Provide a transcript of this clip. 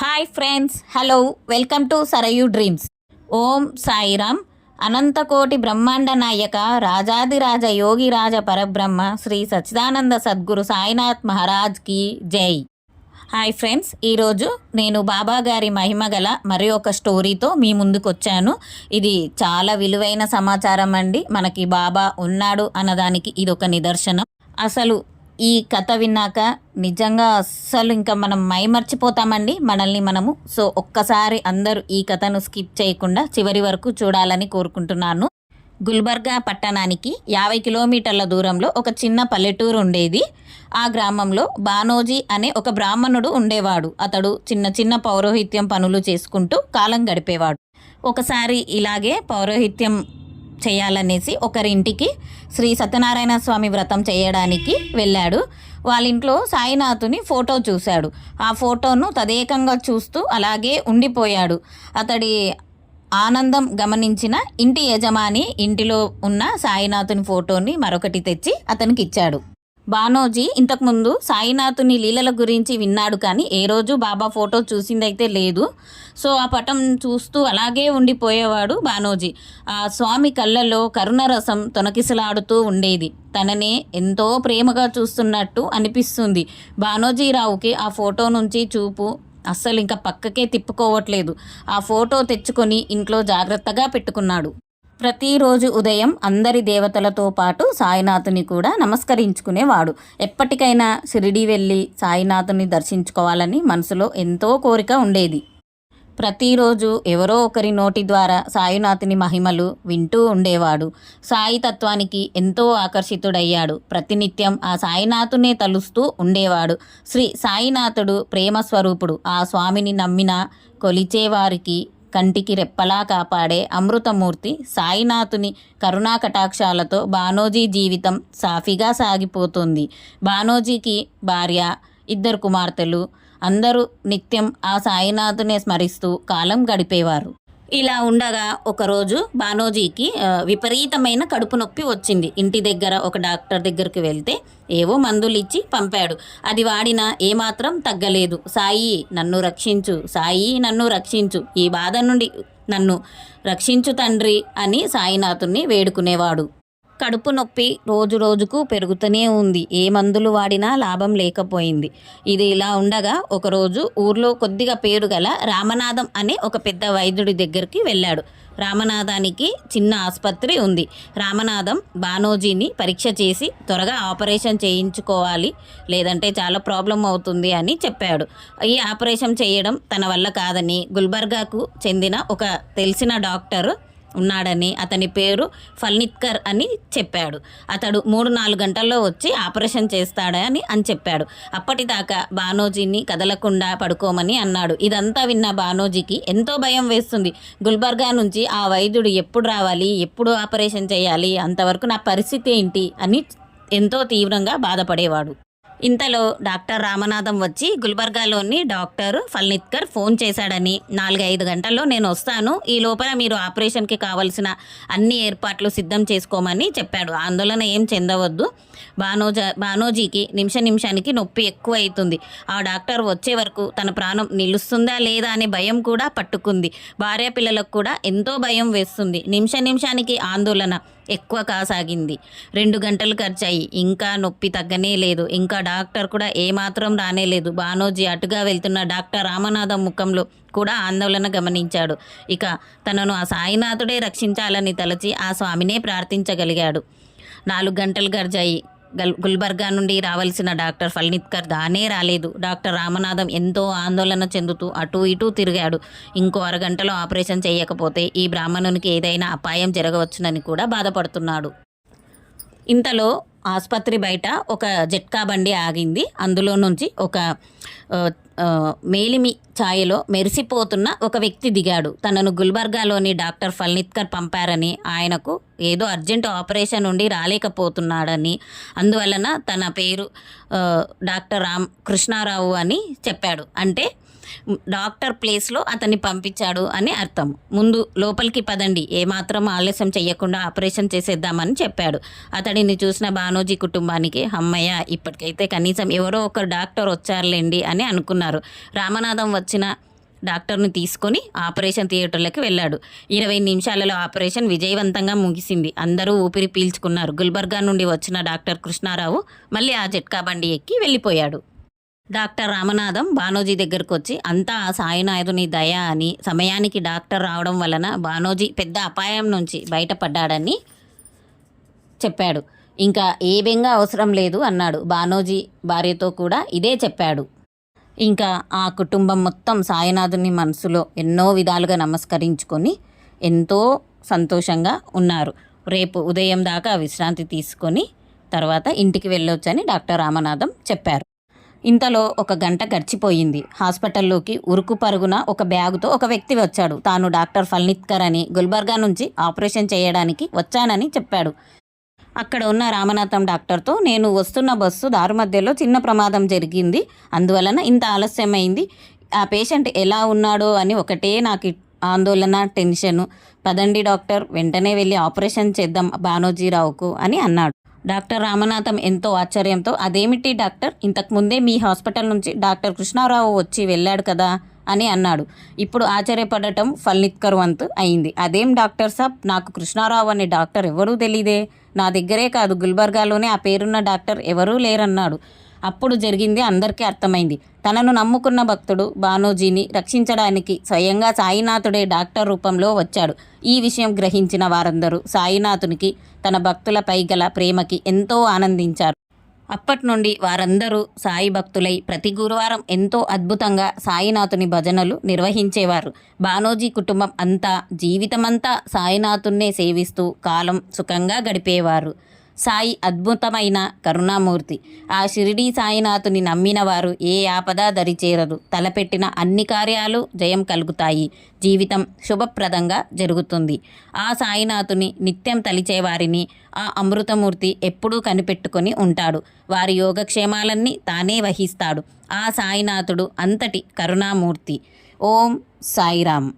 Hi friends hello welcome to Sarayu dreams Om Sairam. అనంతకోటి బ్రహ్మాండ నాయక రాజాదిరాజ యోగిరాజ పరబ్రహ్మ శ్రీ సచ్చిదానంద సద్గురు సాయినాథ్ మహారాజ్కి జై. హాయ్ ఫ్రెండ్స్ ఈరోజు నేను బాబా గారి మహిమ గల మరి ఒక స్టోరీతో మీ ముందుకు వచ్చాను ఇది చాలా విలువైన సమాచారం అండి. మనకి బాబా ఉన్నాడు అన్నదానికి ఇది ఒక నిదర్శనం. అసలు ఈ కథ విన్నాక నిజంగా అస్సలు ఇంకా మనం మైమర్చిపోతామండి మనల్ని మనము. సో ఒక్కసారి అందరూ ఈ కథను స్కిప్ చేయకుండా చివరి వరకు చూడాలని కోరుకుంటున్నాను. గుల్బర్గా పట్టణానికి యాభై కిలోమీటర్ల దూరంలో ఒక చిన్న పల్లెటూరు ఉండేది. ఆ గ్రామంలో బానోజీ అనే ఒక బ్రాహ్మణుడు ఉండేవాడు. అతడు చిన్న చిన్న పౌరోహిత్యం పనులు చేసుకుంటూ కాలం గడిపేవాడు. ఒకసారి ఇలాగే పౌరోహిత్యం చేయాలనేసి ఒకరింటికి శ్రీ సత్యనారాయణ స్వామి వ్రతం చేయడానికి వెళ్ళాడు. వాళ్ళ ఇంట్లో సాయినాథుని ఫోటో చూశాడు. ఆ ఫోటోను తదేకంగా చూస్తూ అలాగే ఉండిపోయాడు. అతడి ఆనందం గమనించిన ఇంటి యజమాని ఇంటిలో ఉన్న సాయినాథుని ఫోటోని మరొకటి తెచ్చి అతనికి ఇచ్చాడు. బానోజీ ఇంతకుముందు సాయినాథుని లీలల గురించి విన్నాడు కానీ ఏ రోజు బాబా ఫోటో చూసిందైతే లేదు. సో ఆ పటం చూస్తూ అలాగే ఉండిపోయేవాడు బానోజీ ఆ స్వామి కళ్ళల్లో కరుణరసం తొనకిసలాడుతూ ఉండేది. తననే ఎంతో ప్రేమగా చూస్తున్నట్టు అనిపిస్తుంది. బానోజీరావుకి ఆ ఫోటో నుంచి చూపు అస్సలు ఇంకా పక్కకే తిప్పుకోవట్లేదు. ఆ ఫోటో తెచ్చుకొని ఇంట్లో జాగ్రత్తగా పెట్టుకున్నాడు. ప్రతిరోజు ఉదయం అందరి దేవతలతో పాటు సాయినాథుని కూడా నమస్కరించుకునేవాడు. ఎప్పటికైనా షిరిడి వెళ్ళి సాయినాథుని దర్శించుకోవాలని మనసులో ఎంతో కోరిక ఉండేది. ప్రతిరోజు ఎవరో ఒకరి నోటి ద్వారా సాయినాథుని మహిమలు వింటూ ఉండేవాడు. సాయి తత్వానికి ఎంతో ఆకర్షితుడయ్యాడు. ప్రతినిత్యం ఆ సాయినాథునే తలుస్తూ ఉండేవాడు. శ్రీ సాయినాథుడు ప్రేమ స్వరూపుడు ఆ స్వామిని నమ్మిన కొలిచేవారికి కంటికి రెప్పలా కాపాడే అమృతమూర్తి సాయినాథుని కరుణా కటాక్షాలతో బానోజీ జీవితం సాఫీగా సాగిపోతుంది. బానోజీకి భార్య ఇద్దరు కుమార్తెలు అందరూ నిత్యం ఆ సాయినాథునే స్మరిస్తూ కాలం గడిపేవారు. ఇలా ఉండగా ఒకరోజు బానోజీకి విపరీతమైన కడుపు నొప్పి వచ్చింది. ఇంటి దగ్గర ఒక డాక్టర్ దగ్గరికి వెళ్తే ఏవో మందులు ఇచ్చి పంపాడు. అది వాడినా ఏమాత్రం తగ్గలేదు. సాయి నన్ను రక్షించు. సాయి నన్ను రక్షించు. ఈ బాధ నుండి నన్ను రక్షించు తండ్రి అని సాయినాథుణ్ణి వేడుకునేవాడు. కడుపు నొప్పి రోజు రోజుకు పెరుగుతూనే ఉంది. ఏ మందులు వాడినా లాభం లేకపోయింది. ఇది ఇలా ఉండగా ఒకరోజు ఊర్లో కొద్దిగా పేరు గల రామనాథం అనే ఒక పెద్ద వైద్యుడి దగ్గరికి వెళ్ళాడు. రామనాథానికి చిన్న ఆసుపత్రి ఉంది. రామనాథం బానోజీని పరీక్ష చేసి త్వరగా ఆపరేషన్ చేయించుకోవాలి. లేదంటే చాలా ప్రాబ్లం అవుతుంది అని చెప్పాడు. ఈ ఆపరేషన్ చేయడం తన వల్ల కాదని గుల్బర్గాకు చెందిన ఒక తెలిసిన డాక్టర్ ఉన్నాడని అతని పేరు ఫల్నిత్కర్ అని చెప్పాడు. అతడు మూడు నాలుగు గంటల్లో వచ్చి ఆపరేషన్ చేస్తాడని అని చెప్పాడు. అప్పటిదాకా బానోజీని కదలకుండా పడుకోమని అన్నాడు. ఇదంతా విన్న బానోజీకి ఎంతో భయం వేస్తుంది. గుల్బర్గా నుంచి ఆ వైద్యుడు ఎప్పుడు రావాలి ఎప్పుడు ఆపరేషన్ చేయాలి అంతవరకు నా పరిస్థితి ఏంటి అని ఎంతో తీవ్రంగా బాధపడేవాడు. ఇంతలో డాక్టర్ రామనాథం వచ్చి గుల్బర్గాలోని డాక్టర్ ఫల్నిత్కర్ ఫోన్ చేశాడని నాలుగైదు గంటల్లో నేను వస్తాను ఈ లోపల మీరు ఆపరేషన్కి కావలసిన అన్ని ఏర్పాట్లు సిద్ధం చేసుకోమని చెప్పాడు. ఆందోళన ఏం చెందవద్దు. బానోజ బానోజీకి నిమిష నిమిషానికి నొప్పి ఎక్కువ అవుతుంది ఆ డాక్టర్ వచ్చే వరకు తన ప్రాణం నిలుస్తుందా లేదా అనే భయం కూడా పట్టుకుంది. భార్య పిల్లలకు కూడా ఎంతో భయం వేస్తుంది. నిమిష నిమిషానికి ఆందోళన. ఎక్కువ కాసాగింది. రెండు గంటలు ఖర్చాయి. ఇంకా నొప్పి తగ్గనే లేదు. ఇంకా డాక్టర్ కూడా ఏమాత్రం రానే లేదు బానోజీ అటుగా వెళ్తున్న డాక్టర్ రామనాథం ముఖంలో కూడా ఆందోళన గమనించాడు. ఇక తనను ఆ సాయినాథుడే రక్షించాలని తలచి ఆ స్వామినే ప్రార్థించగలిగాడు. నాలుగు గంటలు గర్జాయి గుల్బర్గా నుండి రావాల్సిన డాక్టర్ ఫల్నిత్కర్ దానే రాలేదు. డాక్టర్ రామనాథం ఎంతో ఆందోళన చెందుతూ అటు ఇటు తిరిగాడు. ఇంకో అరగంటలో ఆపరేషన్ చేయకపోతే ఈ బ్రాహ్మణునికి ఏదైనా అపాయం జరగవచ్చునని కూడా బాధపడుతున్నాడు. ఇంతలో ఆసుపత్రి బయట ఒక జట్కా బండి ఆగింది. అందులో నుంచి ఒక మేలిమి ఛాయలో మెరిసిపోతున్న ఒక వ్యక్తి దిగాడు. తనను గుల్బర్గాలోని డాక్టర్ ఫల్నిత్కర్ పంపారని ఆయనకు ఏదో అర్జెంట్ ఆపరేషన్ ఉండి రాలేకపోతున్నాడని అందువలన తన పేరు డాక్టర్ రామ్ కృష్ణారావు అని చెప్పాడు. అంటే డాక్టర్ ప్లేస్లో అతన్ని పంపించాడు అని అర్థం. ముందు లోపలికి పదండి. ఏమాత్రం ఆలస్యం చేయకుండా ఆపరేషన్ చేసేద్దామని చెప్పాడు. అతడిని చూసిన బానోజీ కుటుంబానికి అమ్మయ్య ఇప్పటికైతే కనీసం ఎవరో ఒక డాక్టర్ వచ్చారులేండి అని అనుకున్నారు. రామనాథం వచ్చిన డాక్టర్ని తీసుకొని ఆపరేషన్ థియేటర్లోకి వెళ్ళాడు. ఇరవై నిమిషాలలో ఆపరేషన్ విజయవంతంగా ముగిసింది. అందరూ ఊపిరి పీల్చుకున్నారు. గుల్బర్గా నుండి వచ్చిన డాక్టర్ కృష్ణారావు మళ్ళీ ఆ జట్కా బండి ఎక్కి వెళ్ళిపోయాడు. డాక్టర్ రామనాథం బానోజీ దగ్గరకు వచ్చి అంతా సాయినాథుని దయ అని సమయానికి డాక్టర్ రావడం వలన బానోజీ పెద్ద అపాయం నుంచి బయటపడ్డాడని చెప్పాడు. ఇంకా ఏ బెంగ అవసరం లేదు అన్నాడు. బానోజీ భార్యతో కూడా ఇదే చెప్పాడు. ఇంకా ఆ కుటుంబం మొత్తం సాయినాథుని మనసులో ఎన్నో విధాలుగా నమస్కరించుకొని ఎంతో సంతోషంగా ఉన్నారు. రేపు ఉదయం దాకా విశ్రాంతి తీసుకొని తర్వాత ఇంటికి వెళ్ళొచ్చని డాక్టర్ రామనాథం చెప్పారు. ఇంతలో ఒక గంట గడిచిపోయింది. హాస్పిటల్లోకి ఉరుకు పరుగున ఒక బ్యాగుతో ఒక వ్యక్తి వచ్చాడు. తాను డాక్టర్ ఫల్నిత్కర్ అని గుల్బర్గా నుంచి ఆపరేషన్ చేయడానికి వచ్చానని చెప్పాడు. అక్కడ ఉన్న రామనాథం డాక్టర్తో నేను వస్తున్న బస్సు దారి మధ్యలో చిన్న ప్రమాదం జరిగింది. అందువలన ఇంత ఆలస్యమైంది. ఆ పేషెంట్ ఎలా ఉన్నాడో అని ఒకటే నాకు ఆందోళన టెన్షను. పదండి డాక్టర్ వెంటనే వెళ్ళి ఆపరేషన్ చేద్దాం బానోజీరావుకు అని అన్నాడు. డాక్టర్ రామనాథం ఎంతో ఆశ్చర్యంతో అదేమిటి డాక్టర్? ఇంతకుముందే మీ హాస్పిటల్ నుంచి డాక్టర్ కృష్ణారావు వచ్చి వెళ్ళాడు కదా? అని అన్నాడు. ఇప్పుడు ఆశ్చర్యపడటం ఫల్నిత్కర్ వంతు అయింది. అదేం డాక్టర్ సాబ్? నాకు కృష్ణారావు అనే డాక్టర్ ఎవరూ తెలీదే. నా దగ్గరే కాదు గుల్బర్గాలోనే ఆ పేరున్న డాక్టర్ ఎవరూ లేరన్నాడు. అప్పుడు జరిగింది అందరికీ అర్థమైంది. తనను నమ్ముకున్న భక్తుడు బానోజీని రక్షించడానికి స్వయంగా సాయినాథుడే డాక్టర్ రూపంలో వచ్చాడు. ఈ విషయం గ్రహించిన వారందరూ సాయినాథునికి తన భక్తులపై గల ప్రేమకి ఎంతో ఆనందించారు. అప్పటి నుండి వారందరూ సాయి భక్తులై ప్రతి గురువారం ఎంతో అద్భుతంగా సాయినాథుని భజనలు నిర్వహించేవారు. బానోజీ కుటుంబం అంతా జీవితమంతా సాయినాథున్నే సేవిస్తూ కాలం సుఖంగా గడిపేవారు. సాయి అద్భుతమైన కరుణామూర్తి. ఆ షిరిడీ సాయినాథుని నమ్మిన వారు ఏ ఆపద దరిచేరదు. తలపెట్టిన అన్ని కార్యాలు జయం కలుగుతాయి. జీవితం శుభప్రదంగా జరుగుతుంది. ఆ సాయినాథుని నిత్యం తలిచేవారిని ఆ అమృతమూర్తి ఎప్పుడూ కనిపెట్టుకొని ఉంటాడు. వారి యోగక్షేమాలన్నీ తానే వహిస్తాడు. ఆ సాయినాథుడు అంతటి కరుణామూర్తి. ఓం సాయిరామ్.